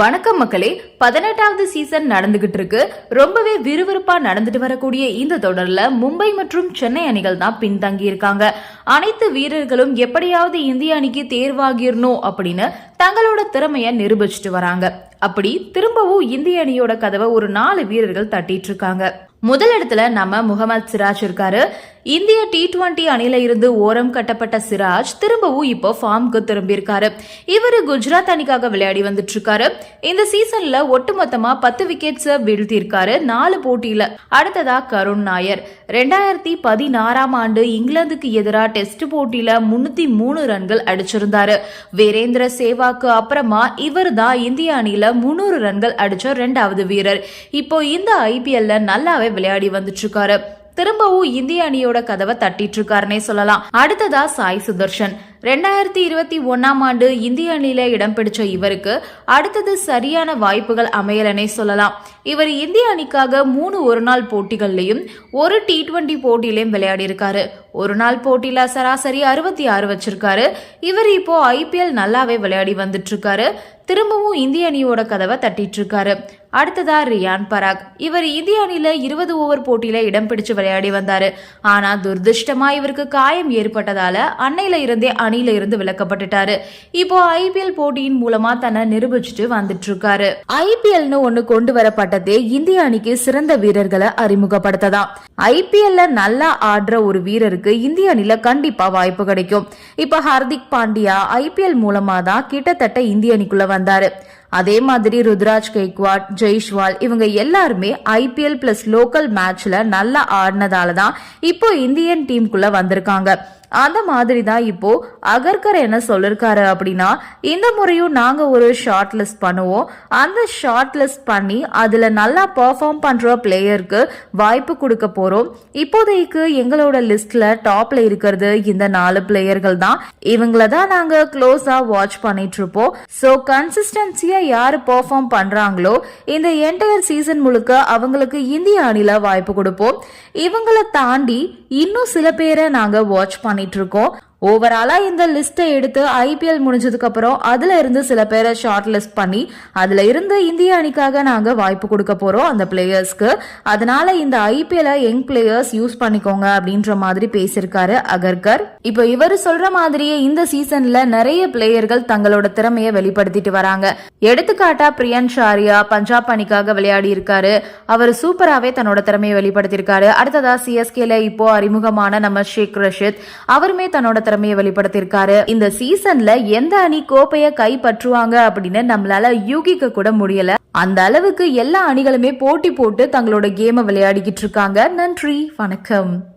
வணக்கம் மக்களே பதினெட்டாவது சீசன் நடந்துகிட்டு இருக்கு ரொம்பவே விறுவிறுப்பா நடந்துட்டு வரக்கூடிய இந்த தொடர்ல மும்பை மற்றும் சென்னை அணிகள் தான் பின்தங்கி இருக்காங்க அனைத்து வீரர்களும் எப்படியாவது இந்திய அணிக்கு தேர்வாகிடணும் அப்படின்னு தங்களோட திறமைய நிரூபிச்சுட்டு வராங்க. அப்படி திரும்பவும் இந்திய அணியோட கதவை ஒரு நாலு வீரர்கள் தட்டிட்டு இருக்காங்க. முதல் இடத்துல நம்ம முகமது சிராஜ் இருக்காரு. இந்திய டி டுவெண்டி அணில இருந்து ஓரம் கட்டப்பட்ட சிராஜ் திரும்பவும் இப்போ ஃபார்முக்கு திரும்பி இருக்காரு இவரு குஜராத் அணிக்காக விளையாடி வந்துட்டு இருக்காரு இந்த சீசன்ல ஒட்டுமொத்தமா பத்து விக்கெட்ஸ் வீழ்த்தி இருக்காரு நாலு போட்டியில. அடுத்ததா கருண் நாயர். ரெண்டாயிரத்தி பதினாறாம் ஆண்டு இங்கிலாந்துக்கு எதிராக டெஸ்ட் போட்டியில முன்னூத்தி மூணு ரன்கள் அடிச்சிருந்தாரு. வீரேந்திர சேவாக்கு அப்புறமா இவர் தான் இந்திய அணியில முன்னூறு ரன்கள் அடிச்ச ரெண்டாவது வீரர். இப்போ இந்த ஐபிஎல்ல நல்லாவே விளையாடி வந்துட்டு இருக்காரு திரும்பவும் இந்திய அணியோட கதவை தட்டிட்டு இருக்காருன்னே சொல்லலாம். அடுத்ததா சாய் சுதர்ஷன். ரெண்டாயிரத்தி இருபத்தி ஒன்னாம் ஆண்டு இந்திய அணியில இடம் பிடிச்ச இவருக்கு அடுத்தது சரியான வாய்ப்புகள் அமையலனே சொல்லலாம். இவர் இந்திய அணிக்காக மூணு ஒரு நாள் ஒரு டி டுவெண்டி போட்டியிலையும் விளையாடி இருக்காரு ஒரு நாள் போட்டியில சராசரி அறுபத்தி ஆறு வச்சிருக்காரு. இவர் இப்போ ஐபிஎல் நல்லாவே விளையாடி வந்துட்டு இருக்காரு திரும்பவும் இந்திய அணியோட கதவை தட்டிட்டு இருக்காரு அடுத்ததா ரியான் பராக். இவர் இந்திய அணியில இருபது ஓவர் போட்டியில இடம் பிடிச்சு விளையாடி வந்தாரு. ஆனா துரதிருஷ்டமா இவருக்கு காயம் ஏற்பட்டதால அன்னையில இருந்தே அணியில இருந்து விலக்கப்பட்டுட்டாரு. இப்போ ஐபிஎல் போட்டியின் மூலமா தன்னை நிரூபிச்சுட்டு வந்துட்டு இருக்காரு ஐபிஎல்னு ஒண்ணு கொண்டு வரப்பட்டதே இந்திய அணிக்கு சிறந்த வீரர்களை அறிமுகப்படுத்ததான். ஐபிஎல்ல நல்லா ஆடுற ஒரு வீரருக்கு இந்திய அணில கண்டிப்பா வாய்ப்பு கிடைக்கும். இப்ப ஹார்திக் பாண்டியா ஐபிஎல் மூலமா தான் கிட்டத்தட்ட இந்திய அணிக்குள்ள வந்தாரு. அதே மாதிரி ருத்ராஜ் கெய்க்வாட் ஜெய்ஷ்வால் இவங்க எல்லாருமே ஐபிஎல் பிளஸ் லோக்கல் மேட்ச்ல நல்லா ஆடினதால தான் இப்போ இந்தியன் டீமுக்குள்ள வந்திருக்காங்க. அந்த மாதிரி தான் இப்போ அகர்கர் என்ன சொல்லிருக்காரு அப்படின்னா இந்த முறையும் நாங்க ஒரு ஷார்ட் லிஸ்ட் பண்ணுவோம். அந்த ஷார்ட் லிஸ்ட் பண்ணி அதுல நல்லா பர்ஃபார்ம் பண்ற பிளேயருக்கு வாய்ப்பு கொடுக்க போறோம். இப்போதைக்கு எங்களோட லிஸ்ட்ல டாப்ல இருக்கிறது இந்த நாலு பிளேயர்கள் தான். இவங்கள தான் நாங்க க்ளோஸா வாட்ச் பண்ணிட்டு இருப்போம். ஸோ கன்சிஸ்டன்சியா யாரு பெர்ஃபார்ம் பண்றாங்களோ இந்த என்டையர் சீசன் முழுக்க அவங்களுக்கு இந்திய அணில வாய்ப்பு கொடுப்போம். இவங்களை தாண்டி இன்னும் சில பேரை நாங்க வாட்ச் பண்ணிட்டு இருக்கோம். ஓவராலா இந்த லிஸ்ட்டை எடுத்து ஐபிஎல் முடிஞ்சதுக்கு அப்புறம் அதுல இருந்து சில பேரை ஷார்ட் லிஸ்ட் பண்ணி அதுல இருந்து இந்திய அணிக்காக நாங்க வாய்ப்பு கொடுக்க போறோம் அந்த பிளேயர்ஸ்க்கு அதனால இந்த ஐபிஎல் யங் பிளேயர்ஸ் யூஸ் பண்ணிக்கோங்க அப்படின்ற மாதிரி பேசியிருக்காரு அகர்கர். இப்போ இவர் சொல்ற மாதிரியே இந்த சீசன்ல நிறைய பிளேயர்கள் தங்களோட திறமையை வெளிப்படுத்திட்டு வராங்க. எடுத்துக்காட்டா பிரியன் ஷாரியா பஞ்சாப் அணிக்காக விளையாடி இருக்காரு. அவர் சூப்பராகவே தன்னோட திறமையை வெளிப்படுத்தியிருக்காரு. அடுத்ததா சிஎஸ்கேல இப்போ அறிமுகமான நம்ம ஷேக் ரஷித். அவருமே தன்னோட திறமையை வெளிப்படுத்தியிருக்காரு. இந்த சீசன்ல எந்த அணி கோப்பைய கைப்பற்றுவாங்க அப்படின்னு நம்மளால யூகிக்க கூட முடியல. அந்த அளவுக்கு எல்லா அணிகளுமே போட்டி போட்டு தங்களோட கேமை விளையாடிக்கிட்டு இருக்காங்க. நன்றி. வணக்கம்.